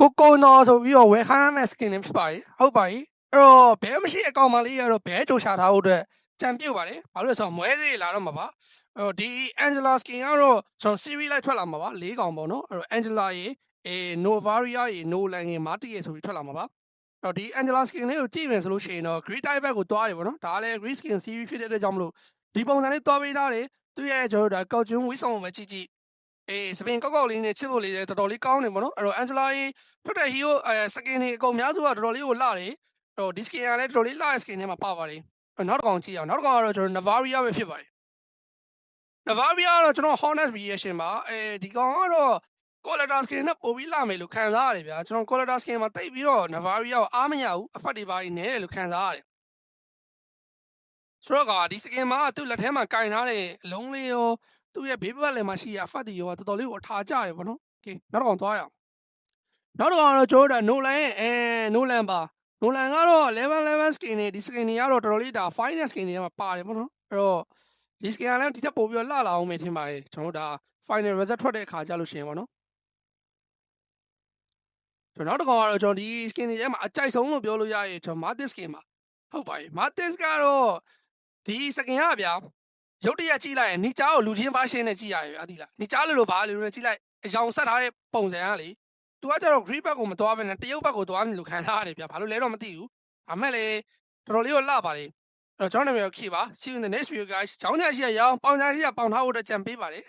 ကိုကုံတော်ဆိုပြီးတော့ဝယ်ခိုင်းရမယ့် skin တွေဖြစ်ပါရဲ့ဟုတ်ပါရဲ့အဲ့တော့ဘဲမရှိအကောင်မလေးကတော့ဘဲကြိုရှာထားဖို့အတွက်ကြံပြုတ်ပါတယ်ဘာလို့လဲဆိုတော့မွဲစေးလာတော့မှာပါအဲ့တော့ဒီ Angela skin ကတော့ကျွန်တော် series လိုက်ထွက်လာမှာပါ၄កောင်ပေါ့နော်အဲ့တော့ Angela ရေအေ Novaria ရေ Nolan ရေ Marty ရေဆိုပြီးထွက်လာမှာပါအဲ့တော့ဒီ Angela skin လေးကိုကြည့်မယ်ဆိုလို့ရှိရင်တော့ Great Type ဘက်ကိုတွားရပေါ့နော်ဒါကလည်း Great Skin series ဖြစ်တဲ့အတွက်ကြောင့်မလို့ဒီပုံစံလေးတွားပေးထားတယ်သူ့ရဲ့ကျွန်တော်တို့ဒါကောက်ကျွန်းဝိဆောင်ပဲကြည့်ကြည့် အေးစပင်ကောက်ကောက်လေးနဲ့ချစ်လို့လေးလည်းတော်တော်လေးကောင်းနေပေါ့နော်အဲ့တော့ Angela ရေထွက်တဲ့ hero အဲ skin တွေအကုန်များစုကတော်တော်လေးကိုလှတယ်အဲ့တော့ဒီ skin ကလည်းတော်တော်လေးလှတဲ့ skin ထဲမှာပါပါတယ်အဲ့နောက်တစ်ကောင်ကြည့်အောင်နောက်တစ်ကောင်ကတော့ကျွန်တော် Navaria ပဲဖြစ်ပါတယ် Navaria ကတော့ကျွန်တော် honest reaction ပါအဲဒီကောင်ကတော့ collector skin နဲ့ပို့ပြီးလာမယ်လို့ခံစားရတယ်ဗျာကျွန်တော် collector skin မှာတိတ်ပြီးတော့ Navaria ကိုအားမရဘူးအဖက်တွေပါနေတယ်လို့ခံစားရတယ်ဆိုတော့ကဒီ skin မှာသူ့လက်ထဲမှာကင်ထားတဲ့အလုံးလေးရော သူ့ရဲ့ဘေးပတ်လည်မှာရှိရအဖတ်တီရောကတော်တော်လေးကိုအထာကြတယ်ဗောနော်။ Okay နောက်တစ်ကောင်သွားရအောင်။နောက်တစ်ကောင်တော့ကျွန်တော်တို့ Nolan ရဲ့အဲ Nolan ပါ Nolan ကတော့11 11 skin နဲ့ဒီ skin တွေကတော့တော်တော်လေးဒါ final skin တွေထဲမှာပါတယ်ဗောနော်။အဲ့တော့ဒီ skin ကလည်းဒီထက်ပိုပြီးလှလာအောင်မယ်ထင်ပါတယ်။ကျွန်တော်တို့ဒါ final result ထွက်တဲ့အခါကြလို့ရှိရင်ဗောနော်။ကျွန်တော်နောက်တစ်ခါကတော့ကျွန်တော်ဒီ skin တွေထဲမှာအကြိုက်ဆုံးလို့ပြောလို့ရရင်ကျွန်တော် Matis skin ပါဟုတ်ပါရဲ့ Matis ကတော့ဒီ skin ကဗျာ ရုပ်တရက်ကြည့်လိုက်ရင်နီချာကိုလူချင်းပါရှင်းနဲ့ကြည့်ရရဗျာသိလားနီချာလို့လို့ဘာလို့လဲကြည့်လိုက်အယောင်ဆက်ထားတဲ့ပုံစံကလေသူကကျတော့ green back ကိုမသွားဘဲနဲ့တရုတ်ဘက်ကိုသွားနေလို့ခံစားရတယ်ဗျာဘာလို့လဲတော့မသိဘူးဒါမဲ့လေတော်တော်လေးကိုလှပါလေအဲ့တော့ကျွန်တော်နာမည်ကိုခေပါ see you in the next video guys ချောင်းချရှိရအောင်ပေါင်ချရှိရပေါင်ထားဖို့အတွက်ကြံပေးပါလေ